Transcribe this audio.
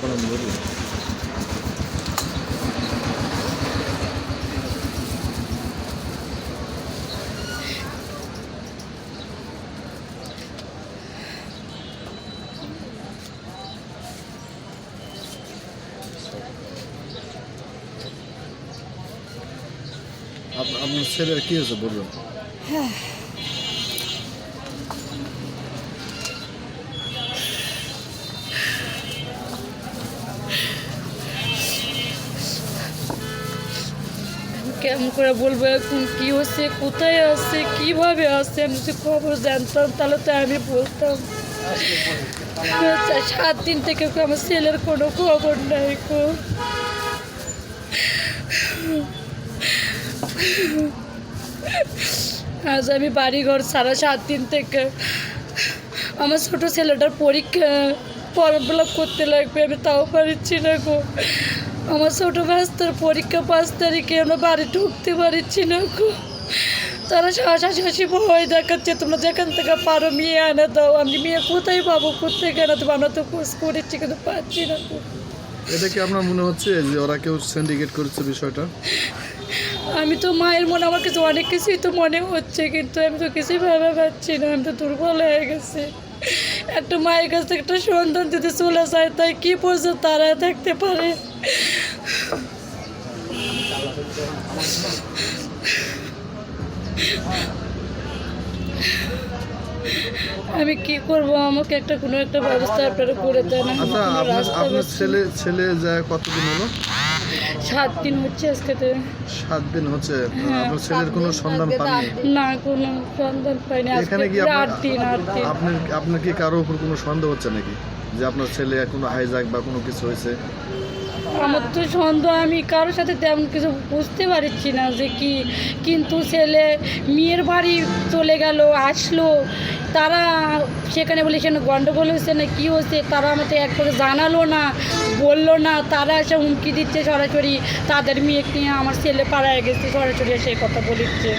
কোনো বলি আপ- আপনার ছেলের কি হয়েছে বলুন কেমন করে বলব এখন কি হচ্ছে, কোথায় আছে, কীভাবে আছে, আমি যদি খবর জানতাম, তাহলে তো আমি বলতাম। সাত দিন থেকে আমার ছেলের কোনো খবর নাই গো। আজ আমি বাড়ি ঘর সারা সাত দিন থেকে আমার ছোট ছেলেটার পরীক্ষা ফর্ম করতে লাগবে, আমি তাও পারছি না গো। আমার ছোট ভাস্তার পরীক্ষা পাঁচ তারিখে আমরা বাড়ি ঢুকতে পারছি না গো। তারা শাশাশাশি ভয় দেখাচ্ছে তোমরা যেখান থেকে পারো মেয়ে আনে দাও। আমি মেয়ে কোথায় পাবো? কোথায় কেন দেবো? আমরা তো খোঁজ করেছি কিন্তু পাচ্ছি না এটা কি আপনার মনে হচ্ছে যে ওরা কেউ সিন্ডিকেট করেছে বিষয়টা? আমি তো মায়ের মনে আমার কাছে অনেক কিছুই তো মনে হচ্ছে কিন্তু আমি তো কিছুই ভেবে পাচ্ছি না আমি তো দুর্বল হয়ে গেছি। একটা মায়ের কাছ থেকে একটা সন্তান যদি চলে যায় তাই কি পর্যন্ত তারা থাকতে পারে? আমি কি করব আমাকে একটা কোনো একটা ব্যবস্থা আপনারা করে দেন আচ্ছা আপনার। ছেলে ছেলে যায় কতদিন হলো সাত দিন হচ্ছে আজকে তো। সাত দিন হচ্ছে? হ্যাঁ, আপনার ছেলের কোনো সন্ধান পাননি? না কোনো সন্ধান পাইনি এখানে কি আট দিন আট দিন। আপনার আপনার কি কারও উপর কোনো সন্দেহ হচ্ছে নাকি? যে আপনার ছেলে কোনো হাইজাক বা কোনো কিছু হয়েছে? আমার তো সন্দেহ আমি কারোর সাথে তেমন কিছু বুঝতে পারছি না যে কি। কিন্তু ছেলে মেয়ের বাড়ি চলে গেল আসলো। তারা সেখানে বলে সেখানে গন্ডগোল হয়েছে না কী হয়েছে তারা আমাকে এক করে জানালো না। বলল না, তারা এসে হুমকি দিচ্ছে সরাসরি। তাদের মেয়েকে আমার ছেলে পাড়ায় গেছে, সরাসরি এসে কথা বলিচ্ছে।